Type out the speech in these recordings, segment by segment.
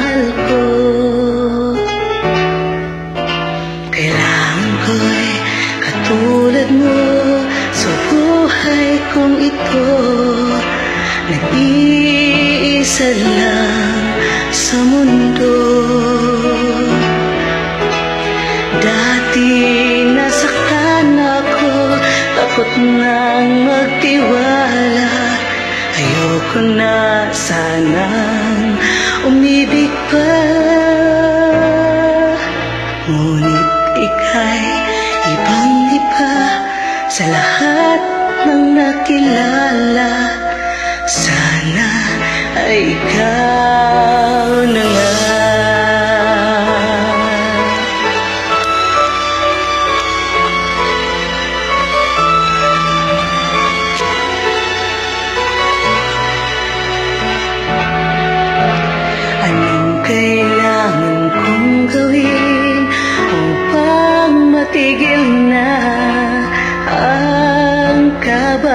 mahal ko. Kailangan ko'y katulad mo Sa buhay kong ito. Dati nasaktan ako Takot nang magtiwala. Ayoko na sanang umibig lahat ng nakilala. Sana ay ikaw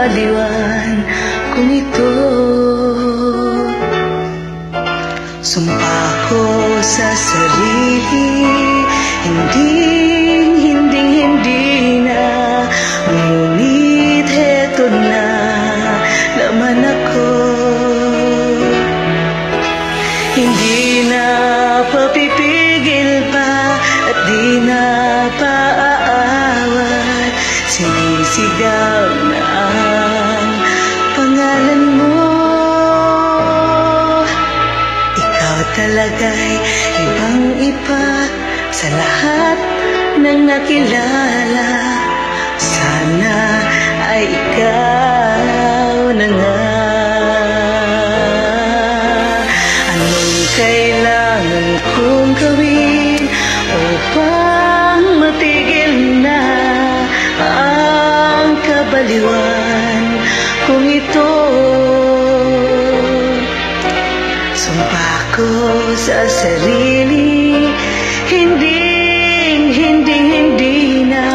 kabaliwan kung ito? Sumpa ko sa sarili, hindi, Talaga'y ibang iba sa lahat ng nakilala. Sana ay ikaw na nga. Anong kailangan kong gawin upang matigil na ang kabaliwan ko sa sarili, hindi, hindi, hindi na,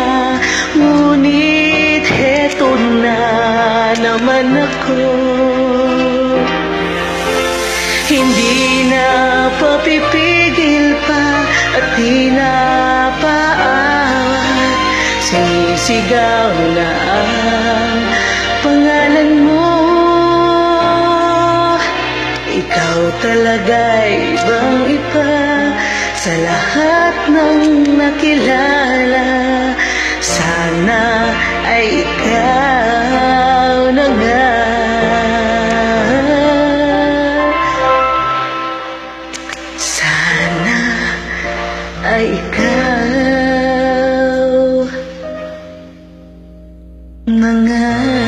ngunit heto na naman ako. Hindi na papipigil pa at di na paawat Sinisigaw na ang pangalan mo talaga'y ibang iba sa lahat ng nakilala. Sana ay ikaw na nga. Sana ay ikaw na nga